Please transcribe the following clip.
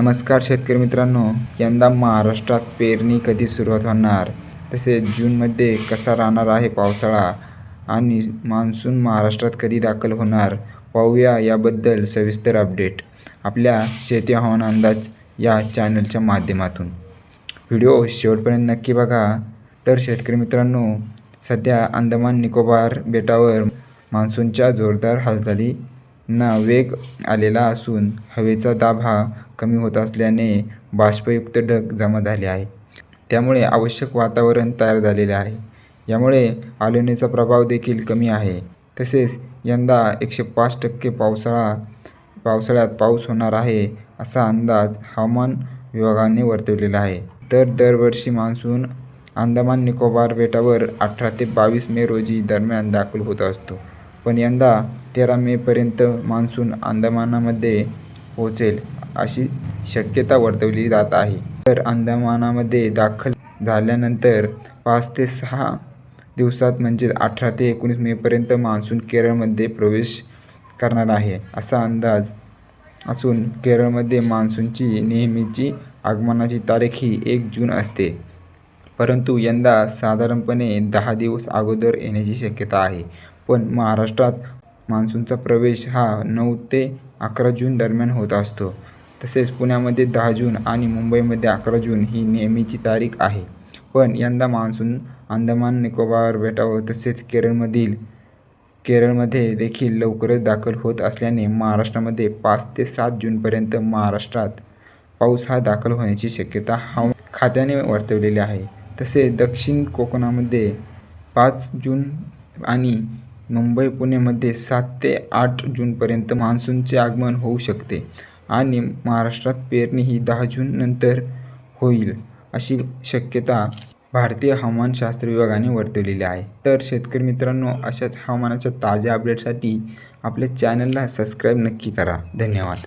नमस्कार शेतकरी मित्रांनो यंदा महाराष्ट्रात पेरणी कधी सुरुवात होणार? तसेच जूनमध्ये कसा राहणार आहे पावसाळा? आणि मान्सून महाराष्ट्रात कधी दाखल होणार? पाहूया याबद्दल सविस्तर अपडेट आपल्या शेती हवामान अंदाज या चॅनलच्या माध्यमातून. व्हिडिओ शेवटपर्यंत नक्की बघा. तर शेतकरी मित्रांनो सध्या अंदमान निकोबार बेटावर मान्सूनच्या जोरदार हालचाली ना वेग आलेला असून हवेचा दाब हा कमी होत असल्याने बाष्पयुक्त ढग जमा झाले आहे त्यामुळे आवश्यक वातावरण तयार झालेले आहे. यामुळे आलोनीचा प्रभाव देखील कमी आहे. तसेच यंदा एकशे पाच टक्के पावसाळा पावसाळ्यात पाऊस होणार आहे असा अंदाज हवामान विभागाने वर्तवलेला आहे. तर दरवर्षी मान्सून अंदमान निकोबार बेटावर अठरा ते बावीस मे रोजी दरम्यान दाखल होत असतो. पण यंदा तेरा मेपर्यंत मान्सून अंदमानामध्ये पोहोचेल अशी शक्यता वर्तवली जात आहे. तर अंदमानामध्ये दाखल झाल्यानंतर पाच ते सहा दिवसात म्हणजे अठरा ते एकोणीस मेपर्यंत मान्सून केरळमध्ये प्रवेश करणार आहे असा अंदाज असून केरळमध्ये मान्सूनची नेहमीची आगमनाची तारीख ही एक जून असते. परंतु यंदा साधारणपणे दहा दिवस अगोदर येण्याची शक्यता आहे. पण महाराष्ट्रात मान्सूनचा प्रवेश हा नऊ ते अकरा जून दरम्यान होत असतो. तसेच पुण्यामध्ये दहा जून आणि मुंबईमध्ये अकरा जून ही नेहमीची तारीख आहे. पण यंदा मान्सून अंदमान निकोबार बेटावर तसेच केरळमधील केरळमध्ये देखील लवकरच दाखल होत असल्याने महाराष्ट्रामध्ये पाच ते सात जूनपर्यंत महाराष्ट्रात पाऊस हा दाखल होण्याची शक्यता हवामान खात्याने वर्तवलेली आहे. तसेच दक्षिण कोकणामध्ये पाच जून आणि मुंबई पुणेमध्ये सात ते आठ जूनपर्यंत मान्सूनचे आगमन होऊ शकते आणि महाराष्ट्रात पेरणी ही दहा जूननंतर होईल अशी शक्यता भारतीय हवामानशास्त्र विभागाने वर्तवलेली आहे. तर शेतकरी मित्रांनो अशाच हवामानाच्या ताज्या अपडेटसाठी आपल्या चॅनलला सबस्क्राईब नक्की करा. धन्यवाद.